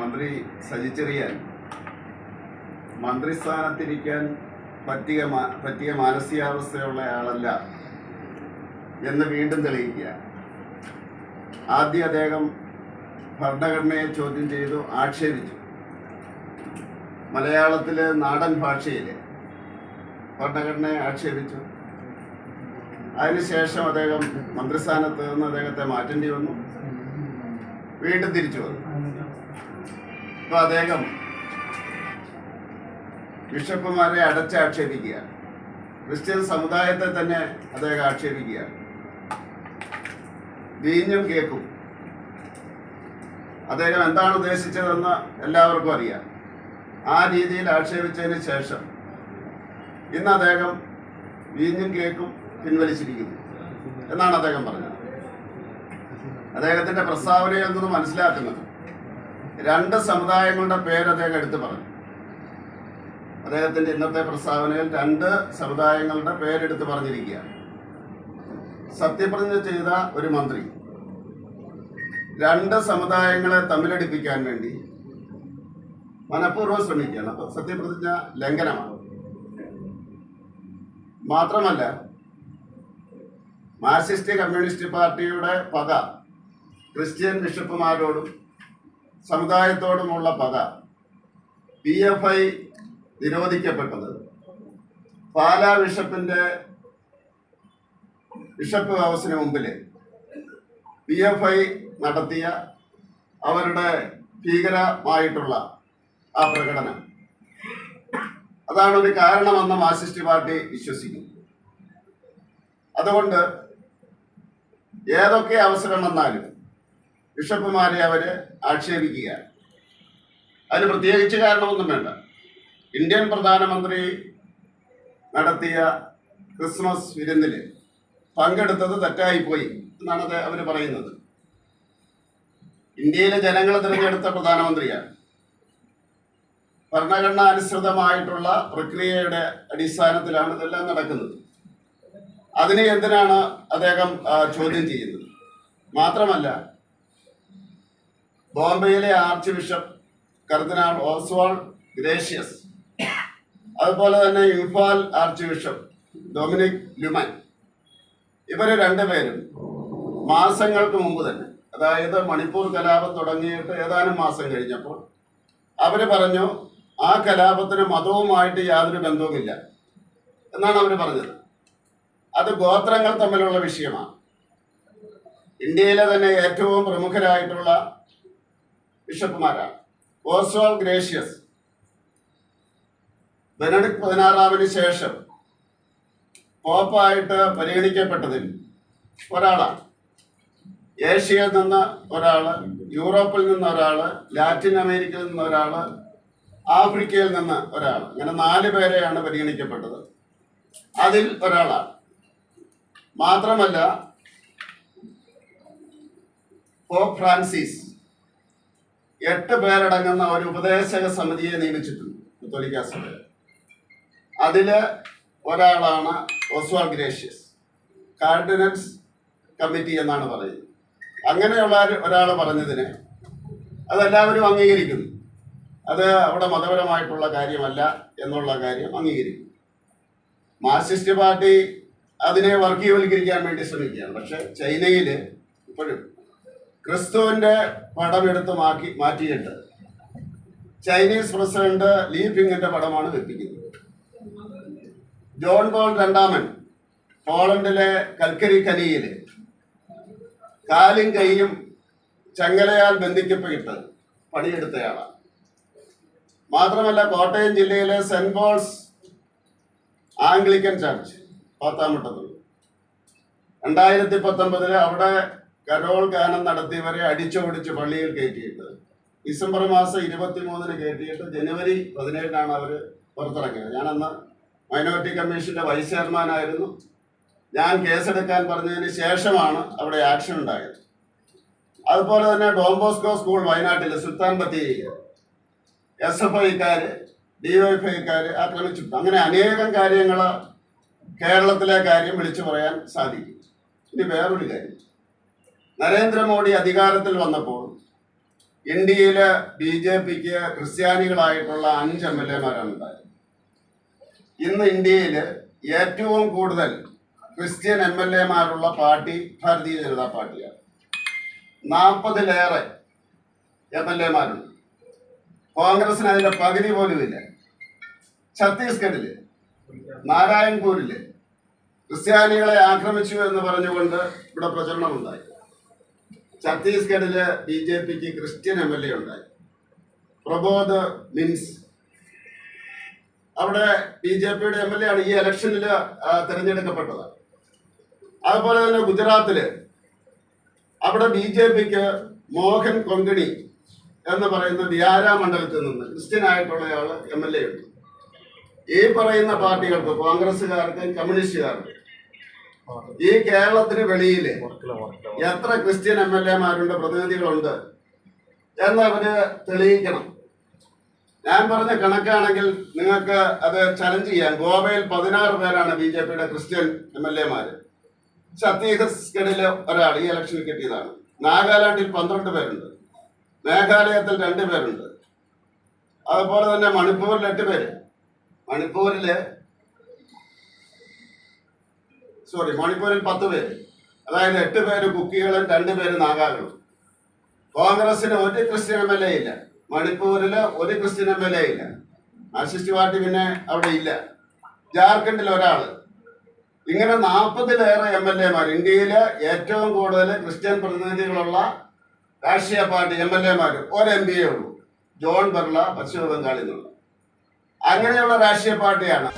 മന്ത്രി സജിച്ചെറിയാൻ മന്ത്രിസ്ഥാനത്തിരിക്കാൻ പറ്റിയ പറ്റിയ മാനസികാവസ്ഥയുള്ള ആളല്ല എന്ന് വീണ്ടും തെളിയിക്കുക. ആദ്യം അദ്ദേഹം ഭരണഘടനയെ ചോദ്യം ചെയ്തു ആക്ഷേപിച്ചു. മലയാളത്തിലെ നാടൻ ഭാഷയിൽ ഭരണഘടനയെ ആക്ഷേപിച്ചു. അതിനുശേഷം അദ്ദേഹം മന്ത്രിസ്ഥാനത്ത് നിന്ന് അദ്ദേഹത്തെ മാറ്റേണ്ടി വന്നു. വീണ്ടും തിരിച്ചു വന്നു. ഇപ്പൊ അദ്ദേഹം ബിഷപ്പുമാരെ അടച്ചാക്ഷേപിക്കുകയാണ് ക്രിസ്ത്യൻ സമുദായത്തെ തന്നെ അദ്ദേഹം ആക്ഷേപിക്കുക. വീഞ്ഞും കേക്കും. അദ്ദേഹം എന്താണ് ഉദ്ദേശിച്ചതെന്ന് എല്ലാവർക്കും അറിയാം. ആ രീതിയിൽ ആക്ഷേപിച്ചതിന് ശേഷം ഇന്ന് അദ്ദേഹം വീഞ്ഞും കേക്കും പിൻവലിച്ചിരിക്കുന്നു എന്നാണ് അദ്ദേഹം പറഞ്ഞത്. അദ്ദേഹത്തിന്റെ പ്രസ്താവനയിൽ നിന്ന് മനസ്സിലാക്കുന്നത്. രണ്ട് സമുദായങ്ങളുടെ പേര് അദ്ദേഹം എടുത്തു പറഞ്ഞു. അദ്ദേഹത്തിന്റെ ഇന്നത്തെ പ്രസ്താവനയിൽ രണ്ട് സമുദായങ്ങളുടെ പേരെടുത്ത് പറഞ്ഞിരിക്കുകയാണ്. സത്യപ്രതിജ്ഞ ചെയ്ത ഒരു മന്ത്രി രണ്ട് സമുദായങ്ങളെ തമ്മിലടിപ്പിക്കാൻ വേണ്ടി മനഃപൂർവം ശ്രമിക്കുകയാണ്. അപ്പൊ സത്യപ്രതിജ്ഞ ലംഘനമാണ്. മാത്രമല്ല മാർസിസ്റ്റ് കമ്മ്യൂണിസ്റ്റ് പാർട്ടിയുടെ പക ക്രിസ്ത്യൻ ബിഷപ്പുമാരോടും സമുദായത്തോടുമുള്ള പക പി എഫ് ഐ നിരോധിക്കപ്പെട്ടത്. പാലാ ബിഷപ്പിന്റെ ബിഷപ്പ് ഹൗസിന് മുമ്പിൽ പി എഫ് ഐ നടത്തിയ അവരുടെ ഭീകരമായിട്ടുള്ള ആ പ്രകടനം. അതാണ് ഒരു കാരണമെന്ന് മാർസിസ്റ്റ് പാർട്ടി വിശ്വസിക്കുന്നു. അതുകൊണ്ട് ഏതൊക്കെ അവസരം വന്നാലും ബിഷപ്പുമാരെ അവർ ആക്ഷേപിക്കുകയാണ്. അതിന് പ്രത്യേകിച്ച് കാരണമൊന്നും വേണ്ട. ഇന്ത്യൻ പ്രധാനമന്ത്രി നടത്തിയ ക്രിസ്മസ് വിരുന്നിൽ പങ്കെടുത്തത് തെറ്റായിപ്പോയി എന്നാണ് അത് അവർ പറയുന്നത്. ഇന്ത്യയിലെ ജനങ്ങൾ തിരഞ്ഞെടുത്ത പ്രധാനമന്ത്രിയാണ്. ഭരണഘടന അനുസൃതമായിട്ടുള്ള പ്രക്രിയയുടെ അടിസ്ഥാനത്തിലാണ് ഇതെല്ലാം നടക്കുന്നത്. അതിനെ എന്തിനാണ് അദ്ദേഹം ചോദ്യം ചെയ്യുന്നത്? മാത്രമല്ല ബോംബെയിലെ ആർച്ച് ബിഷപ്പ് കർദിനാൾ ഓസ്വാൾ ഗ്രേഷ്യസ്. അതുപോലെ തന്നെ Imphal archbishop Dominic Lumon. ഇവർ രണ്ടുപേരും മാസങ്ങൾക്ക് മുമ്പ് തന്നെ അതായത് മണിപ്പൂർ കലാപം തുടങ്ങിയിട്ട് ഏതാനും മാസം കഴിഞ്ഞപ്പോൾ അവർ പറഞ്ഞു ആ കലാപത്തിന് മതവുമായിട്ട് യാതൊരു ബന്ധവുമില്ല എന്നാണ് അവർ പറഞ്ഞത്. അത് ഗോത്രങ്ങൾ തമ്മിലുള്ള വിഷയമാണ്. ഇന്ത്യയിലെ തന്നെ ഏറ്റവും പ്രമുഖരായിട്ടുള്ള ബിഷപ്പുമാരാണ്. ഓസോൾ ഗ്രേഷ്യസ്. ബെനഡിക് പതിനാറാമിന് ശേഷം പോപ്പായിട്ട് പരിഗണിക്കപ്പെട്ടതിൽ ഒരാളാണ്. ഏഷ്യയിൽ നിന്ന് ഒരാൾ യൂറോപ്പിൽ നിന്ന് ഒരാൾ ലാറ്റിൻ അമേരിക്കയിൽ നിന്ന് ഒരാൾ ആഫ്രിക്കയിൽ നിന്ന് ഒരാൾ അങ്ങനെ നാല് പേരെയാണ് പരിഗണിക്കപ്പെട്ടത്. അതിൽ ഒരാളാണ്. മാത്രമല്ല പോപ്പ് ഫ്രാൻസിസ്. എട്ട് പേരടങ്ങുന്ന ഒരു ഉപദേശക സമിതിയെ നിയമിച്ചിട്ടുണ്ട് കത്തോലിക്ക സഭയിൽ. അതിൽ ഒരാളാണ് ഒസ്വാൾ ഗ്രേഷ്യസ്. കാർഡിനൻസ് കമ്മിറ്റി എന്നാണ് പറയുന്നത്. അങ്ങനെയുള്ള ഒരാൾ പറഞ്ഞതിന് അതെല്ലാവരും അംഗീകരിക്കുന്നു. അത് അവിടെ മതപരമായിട്ടുള്ള കാര്യമല്ല എന്നുള്ള കാര്യം അംഗീകരിക്കും മാർക്സിസ്റ്റ് പാർട്ടി അതിനെ വർഗീയവൽക്കരിക്കാൻ വേണ്ടി ശ്രമിക്കുകയാണ്. പക്ഷെ ചൈനയിൽ ഇപ്പോഴും ക്രിസ്തുവിന്റെ പടം എടുത്ത് മാക്കി മാറ്റിയിട്ട് ചൈനീസ് പ്രസിഡന്റ് ലീ പിങ്ങിന്റെ പടമാണ് വെപ്പിക്കുന്നത്. ജോൺ പോൾ രണ്ടാമൻ പോളണ്ടിലെ കൽക്കരി കനിയിൽ കാലും കൈയും ചങ്ങലയാൽ ബന്ധിക്കപ്പെട്ട് പണിയെടുത്തയാളാണ് മാത്രമല്ല കോട്ടയം ജില്ലയിലെ സെന്റ് പോൾസ് ആംഗ്ലിക്കൻ ചർച്ച് പത്താമട്ടത്തുള്ളൂ രണ്ടായിരത്തി പത്തൊമ്പതിൽ അവിടെ കരോൾ ഗാനം നടത്തിയവരെ അടിച്ചോടിച്ച് പള്ളിയിൽ കയറ്റിയിട്ട്. ഡിസംബർ മാസം ഇരുപത്തി മൂന്നിന് കയറ്റിയിട്ട് ജനുവരി പതിനേഴിനാണ് അവർ പുറത്തിറങ്ങിയത്. ഞാനന്ന് മൈനോറിറ്റി കമ്മീഷന്റെ വൈസ് ചെയർമാനായിരുന്നു. ഞാൻ കേസെടുക്കാൻ പറഞ്ഞതിന് ശേഷമാണ് അവിടെ ആക്ഷൻ ഉണ്ടായത്. അതുപോലെ തന്നെ ഡോംബോസ്കോ സ്കൂൾ വയനാട്ടിലെ സുൽത്താൻ ബത്തേരിയിൽ എസ് എഫ് ഐക്കാർ ഡിവൈഫൈക്കാർ ആക്രമിച്ചിട്ടുണ്ട്. അങ്ങനെ അനേകം കാര്യങ്ങൾ കേരളത്തിലെ കാര്യം വിളിച്ചു പറയാൻ സാധിക്കും. ഇനി വേറൊരു കാര്യം. നരേന്ദ്രമോദി അധികാരത്തിൽ വന്നപ്പോൾ ഇന്ത്യയിലെ ബി ജെ പിക്ക് ക്രിസ്ത്യാനികളായിട്ടുള്ള അഞ്ച് എം എൽ എമാരാണ് ഉണ്ടായത് ഇന്ന് ഇന്ത്യയിൽ ഏറ്റവും കൂടുതൽ ക്രിസ്ത്യൻ എം എൽ എമാരുള്ള പാർട്ടി ഭാരതീയ ജനതാ പാർട്ടിയാണ്. നാൽപ്പതിലേറെ എം എൽ എമാരുണ്ട് കോൺഗ്രസിന് അതിന്റെ പകുതി ഇല്ല ഛത്തീസ്ഗഡിൽ നാരായൺപൂരിൽ ക്രിസ്ത്യാനികളെ ആക്രമിച്ചു എന്ന് പറഞ്ഞുകൊണ്ട് ഇവിടെ പ്രചരണമുണ്ടായി. ഛത്തീസ്ഗഡിൽ ബി ജെ പിക്ക് ക്രിസ്ത്യൻ എം എൽ എ ഉണ്ടായി. പ്രബോധ് മിൻസ്. അവിടെ ബി ജെ പിയുടെ എം എൽ എ ആണ് ഈ ഇലക്ഷനിൽ തിരഞ്ഞെടുക്കപ്പെട്ടത് അതുപോലെ തന്നെ ഗുജറാത്തിൽ. അവിടെ ബി ജെ പിക്ക് മോഹൻ കൊങ്കണി എന്ന് പറയുന്ന വ്യാര മണ്ഡലത്തിൽ നിന്ന് ക്രിസ്ത്യൻ ആയിട്ടുള്ളയാൾ എം എൽ എ ഉണ്ട്. ഈ പറയുന്ന പാർട്ടികൾക്ക് കോൺഗ്രസ്സുകാർക്ക് കമ്മ്യൂണിസ്റ്റുകാർക്ക് ഈ കേരളത്തിന് വെളിയിൽ എത്ര ക്രിസ്ത്യൻ എം എൽ എമാരുണ്ട് പ്രതിനിധികളുണ്ട് എന്ന് അവർ തെളിയിക്കണം. ഞാൻ പറഞ്ഞ കണക്കാണെങ്കിൽ നിങ്ങൾക്ക് അത് ചലഞ്ച് ചെയ്യാം. ഗോവയിൽ പതിനാറ് പേരാണ് ബി ജെ പിയുടെ ക്രിസ്ത്യൻ എം എൽ എമാര്. ഛത്തീസ്ഗഡിലെ ഒരാൾ ഈ ഇലക്ഷനിൽ കിട്ടിയതാണ്. നാഗാലാൻഡിൽ പന്ത്രണ്ട് പേരുണ്ട്. മേഘാലയത്തിൽ രണ്ട് പേരുണ്ട്. അതുപോലെ തന്നെ മണിപ്പൂരിൽ എട്ട് പേര്. മണിപ്പൂരിൽ സോറി മണിപ്പൂരിൽ പത്ത് പേര്. അതായത് എട്ട് പേര് കുക്കികളും രണ്ട് പേര് നാഗാകളും. കോൺഗ്രസിന് ഒരു ക്രിസ്ത്യൻ എം എൽ എ ഇല്ല. മണിപ്പൂരിൽ ഒരു ക്രിസ്ത്യൻ എം എൽ എ ഇല്ല. മാർക്സിസ്റ്റ് പാർട്ടി പിന്നെ അവിടെ ഇല്ല. ജാർഖണ്ഡിൽ ഒരാൾ ഇങ്ങനെ നാൽപ്പതിലേറെ എം എൽ എമാർ. ഇന്ത്യയിലെ ഏറ്റവും കൂടുതൽ ക്രിസ്ത്യൻ പ്രതിനിധികളുള്ള രാഷ്ട്രീയ പാർട്ടി എം എൽ എമാർ ഒരു എം പിയേ ഉള്ളൂ. ജോൺ ബിർള പശ്ചിമ ബംഗാളിൽ നിന്നുള്ള. അങ്ങനെയുള്ള രാഷ്ട്രീയ പാർട്ടിയാണ്.